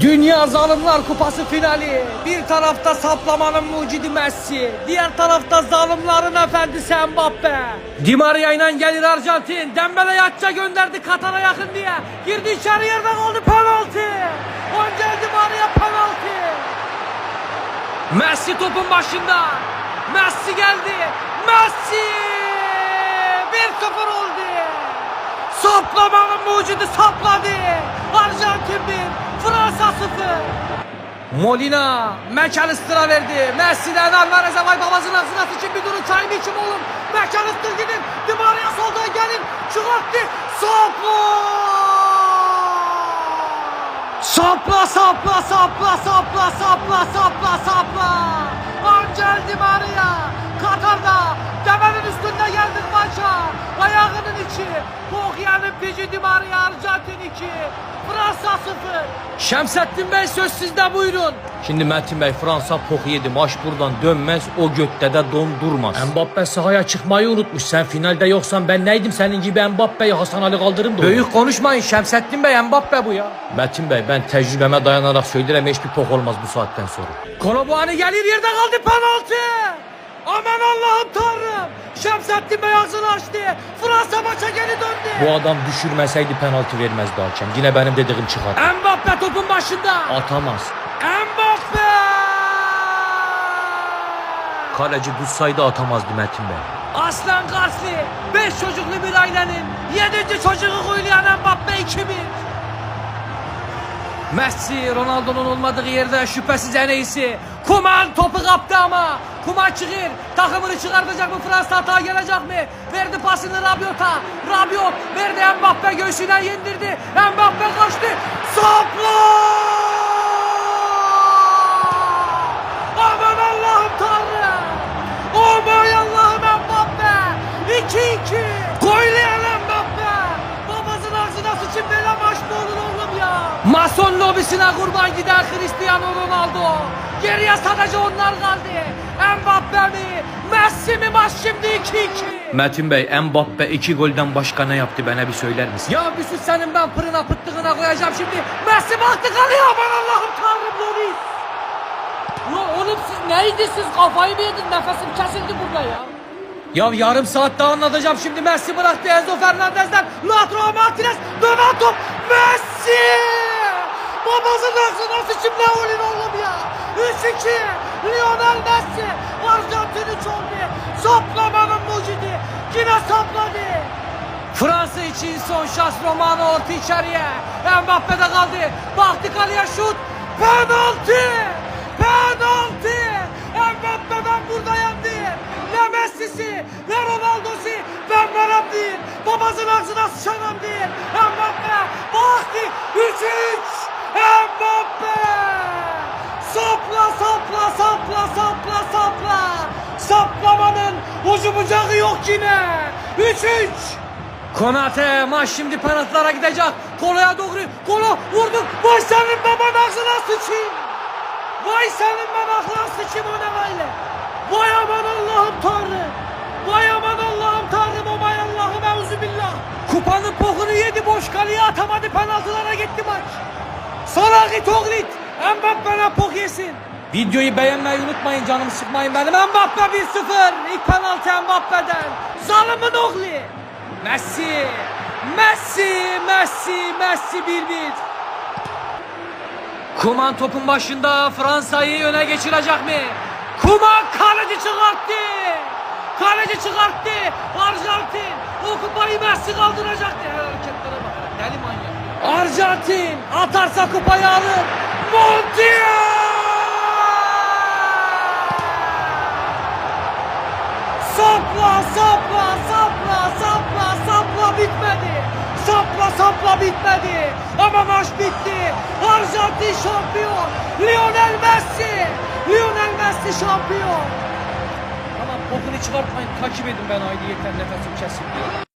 Dünya Zalimler Kupası finali. Bir tarafta saplamanın mucidi Messi. Diğer tarafta zalimlerin efendisi Mbappe. Di Maria ile gelir Arjantin. Dembele yatça gönderdi Katar'a yakın diye. Girdi içeri yerden oldu penaltı. Angel Di Maria penaltı. Messi topun başında. Messi geldi. Messi! 1-0 oldu. Saplamanın mucidi sapladı. Arjantin 1, Fransa 0. Molina, McAllister'a verdi. Messi'den Alvarez'e vay babasının ağzına sıçın bir durun çayını için oğlum. McAllister gidin. Di Maria soldan gelin. Çıkarttı. Sapla! Sapla sapla sapla sapla sapla sapla sapla. Angel Di Maria Katar'da demenin Pici Di Maria Arjantin 2. Fransa 0. Şemsettin Bey söz sizde buyurun. Şimdi Metin Bey Fransa pok yedi. Maç buradan dönmez. O götte de dondurmaz. Mbappe sahaya çıkmayı unutmuş. Sen finalde yoksan ben neydim senin gibi Mbappe'yi Hasan Ali kaldırım da. Büyük konuşmayın Şemsettin Bey Mbappe bu ya. Metin Bey ben tecrübeme dayanarak söylerim hiçbir pok olmaz bu saatten sonra. Kolobuani gelir yerde kaldı penaltı. Aman Allah'ım Tanrım. Şemsettin Bey ağzını açtı. Fransa maça geri döndü. Bu adam düşürmeseydi penaltı vermezdi hakem. Yine benim dediğim çıkar. Mbappe topun başında. Atamaz. Mbappe! Kaleci tutsaydı atamazdı Metin Bey. Aslan Karsli, 5 çocuklu bir ailenin 7. çocuğu kuyulayan Mbappe 2-1. Messi Ronaldo'nun olmadığı yerde şüphesiz en iyisi. Kuman topu kaptı ama. Kuman çıkır. Takımını çıkartacak mı Fransa hata gelecek mi? Verdi pasını Rabiot'a. Rabiot verdi Mbappe göğsüne yendirdi. Mbappe kaçtı. Sapla! Mason lobisine kurban gider Cristiano Ronaldo. Geriye sadece onlar kaldı. Mbappe mi? Messi mi maç şimdi 2-2. Metin Bey Mbappe iki golden başka ne yaptı bana bir söyler misin? Ya bir sus senin ben pırına pıttığına koyacağım şimdi. Messi baktı kalıyor aman Allah'ım Tanrım Loris. Ya oğlum siz neydi siz kafayı mı yedin nefesim kesildi burada ya. Ya yarım saat daha anlatacağım şimdi Messi bıraktı Enzo Fernandez'den Lautaro Martinez dönen top Messi Babasının ağzına sıçım ne olun oğlum ya 3-2 Lionel Messi Arjantin 3 oldu Saplamanın mucidi yine sapladı Fransa için son şans Romano orta içeriye. Mbappe'de kaldı. Baktı kaleye şut. Penaltı! Ucu bucağı yok yine. 3-3. Konate maç şimdi penaltılara gidecek. Koloya doğru. Kolo vurdu. Vay senin baban ağzına sıçayım. Vay senin ben aklına sıçayım o ne böyle. Vay aman Allah'ım Tanrım. Vay aman Allah'ım Tanrım. Vay Allah'ım euzubillah. Kupanın pokunu yedi boş kaleye atamadı penaltılara gitti maç. Sana git Oglit. Mbappe'ne pok yesin. Videoyu beğenmeyi unutmayın canım sıkmayın benim. Mbappe 1-0. İlk penaltı Mbappe'den. Zalimin oğlu. Messi. Messi. Messi. Messi 1-1. Kuman topun başında Fransa'yı öne geçirecek mi? Kuman kaleci çıkarttı. Kaleci çıkarttı. Arjantin o kupayı Messi kaldıracaktı. Hareketlere bak. Deli manyak. Arjantin atarsa kupayı alır. Montiel! Sapla sapla sapla sapla sapla bitmedi. Sapla sapla bitmedi. Ama maç bitti. Arjantin şampiyon. Lionel Messi. Lionel Messi şampiyon. Tamam kokunu çıkartmayın. Takip edin ben haydi yeter nefesim kesildi.